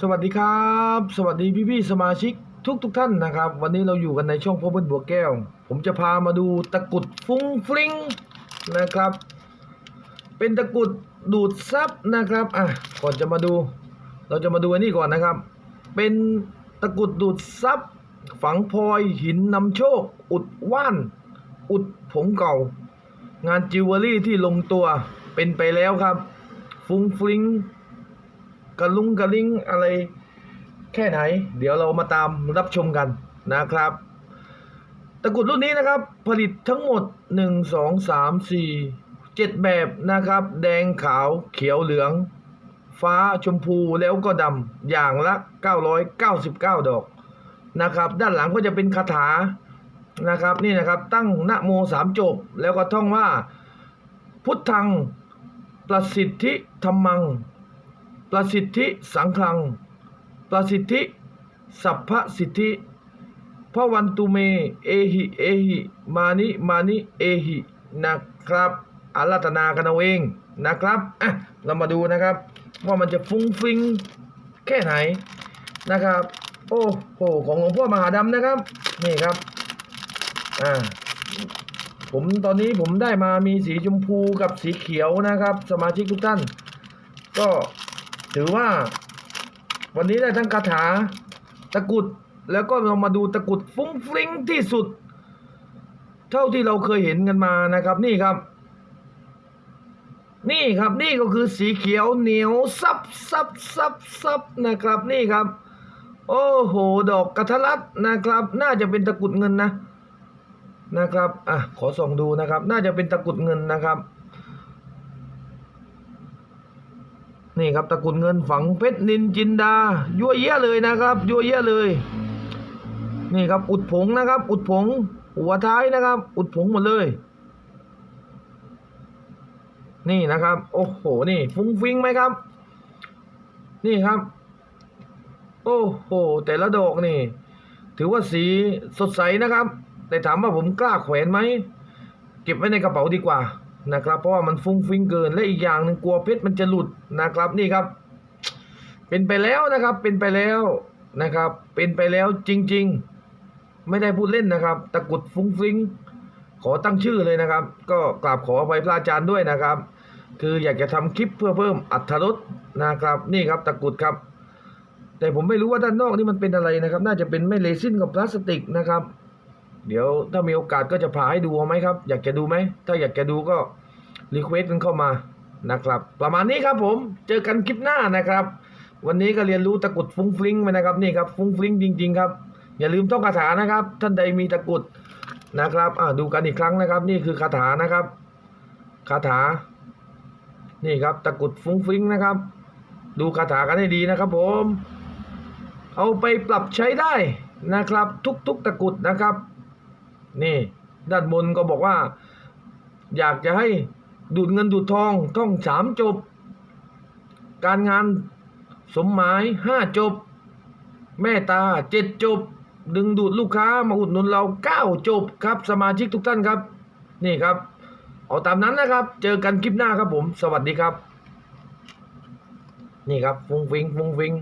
สวัสดีครับ สวัสดีพี่ๆสมาชิกทุกทุกๆท่านนะครับ วันนี้เราอยู่กันในช่องพ่อเบิ้ลบัวแก้ว ผมจะพามาดูตะกุดฟุ้งฟริ้งนะครับ เป็นตะกุดดูดซับนะครับอะก่อนจะมาดู เราจะมาดูอันนี้ก่อนนะครับ เป็นตะกุดดูดซับฝังพลอยหินนำโชค อุดว่าน อุดผงเก่า งานจิวเวลรี่ที่ลงตัวเป็นไปแล้วครับ ฟุ้งฟริ้ง กระลุงกระลิงอะไรแค่ไหน เดี๋ยวเรามาตามรับชมกันนะครับตะกรุดรุ่นนี้นะครับ ผลิตทั้งหมด 1 2 3 4 7 แบบนะครับ แดงขาวเขียวเหลือง ฟ้าชมพูแล้วก็ดำอย่างละ 999 ดอกนะครับ ด้านหลังก็จะเป็นคาถานะครับนี่นะครับ ตั้งนะโมสามจบ แล้วก็ท่องว่า พุทธังประสิทธิธรรมัง ประสิทธิสังฆัง ประสิทธิสัพพสิทธิพระวันตุเม เอหิเอหิมานิมานิเอหินะครับอารัตนากันเอาเองนะครับอะเรามาดูนะครับ ว่ามันจะฟุ้งฟิงแค่ไหนนะครับ โอ้โหของหลวงพ่อมหาดำนะครับ นี่ครับอ่าผมตอนนี้ผมได้มามีสีชมพูกับสีเขียวนะครับ สมาชิกทุกท่าน ก็ ถือว่า วันนี้ได้ทั้งคาถาตะกุดแล้วก็เรามาดูตะกุดฟุ้งฟริ้งที่สุด เท่าที่เราเคยเห็นกันมานะครับ นี่ครับ นี่ครับนี่ก็คือสีเขียวเหนียวซับซับซับซับนะครับ นี่ครับ โอ้โห ดอกกระทะรัดนะครับ น่าจะเป็นตะกุดเงินนะนะครับ อะ ขอส่องดูนะครับ น่าจะเป็นตะกุดเงินนะครับ นี่ครับตะกรุดเงินฝังเพชรนินจินดายั่วเยะเลยนะครับยั่วเยะเลย นี่ครับอุดผงนะครับ อุดผง หัวท้ายนะครับ อุดผงหมดเลย นี่นะครับ โอ้โหนี่ ฟุ้งฟิ้งไหมครับ นี่ครับ โอ้โหแต่ละดอกนี่ ถือว่าสีสดใสนะครับ แต่ถามว่าผมกล้าแขวนไหมเก็บไว้ในกระเป๋าดีกว่า นะครับ เพราะว่ามันฟุ้งฟิ้งเกินและอีกอย่างหนึ่งกลัวเพชรมันจะหลุดนะครับนี่ครับ เป็นไปแล้วนะครับเป็นไปแล้วนะครับ เป็นไปแล้วจริง ๆ ไม่ได้พูดเล่นนะครับ ตะกุดฟุ้งฟิ้งขอตั้งชื่อเลยนะครับ ก็กราบขออภัยพระอาจารย์ด้วยนะครับ คืออยากจะทำคลิปเพื่อเพิ่มอัตรสนะครับ นี่ครับตะกุดครับ แต่ผมไม่รู้ว่าด้านนอกนี่มันเป็นอะไรนะครับ น่าจะเป็นไม่เรซินกับพลาสติกนะครับ เดี๋ยวถ้ามีโอกาสก็จะพาให้ดูเอาไหมครับ อยากจะดูไหม ถ้าอยากจะดูก็รีเควสกันเข้ามานะครับ ประมาณนี้ครับผมเจอกันคลิปหน้านะครับ วันนี้ก็เรียนรู้ตะกุดฟุ้งฟริ้งไปนะครับนี่ครับฟุ้งฟริ้งจริง ๆ ครับ อย่าลืมท่องคาถานะครับ ท่านใดมีตะกุดนะครับอ่าดูกันอีกครั้งนะครับ นี่คือคาถานะครับคาถา นี่ครับตะกุดฟุ้งฟริ้งนะครับ ดูคาถากันให้ดีนะครับ ผม เอาไปปรับใช้ได้นะครับ ทุกๆตะกุดนะครับ นี่ ด้านบนก็บอกว่า อยากจะให้ดูดเงินดูดทองท่องสามจบ การงานสมหมายห้าจบ แม่ตาเจ็ดจบ ดึงดูดลูกค้ามาอุดหนุนเราเก้าจบครับ สมาชิกทุกท่านครับ นี่ครับ เอาตามนั้นนะครับ เจอกันคลิปหน้าครับผม สวัสดีครับ นี่ครับฟุ้งฟิงฟุ้งฟิง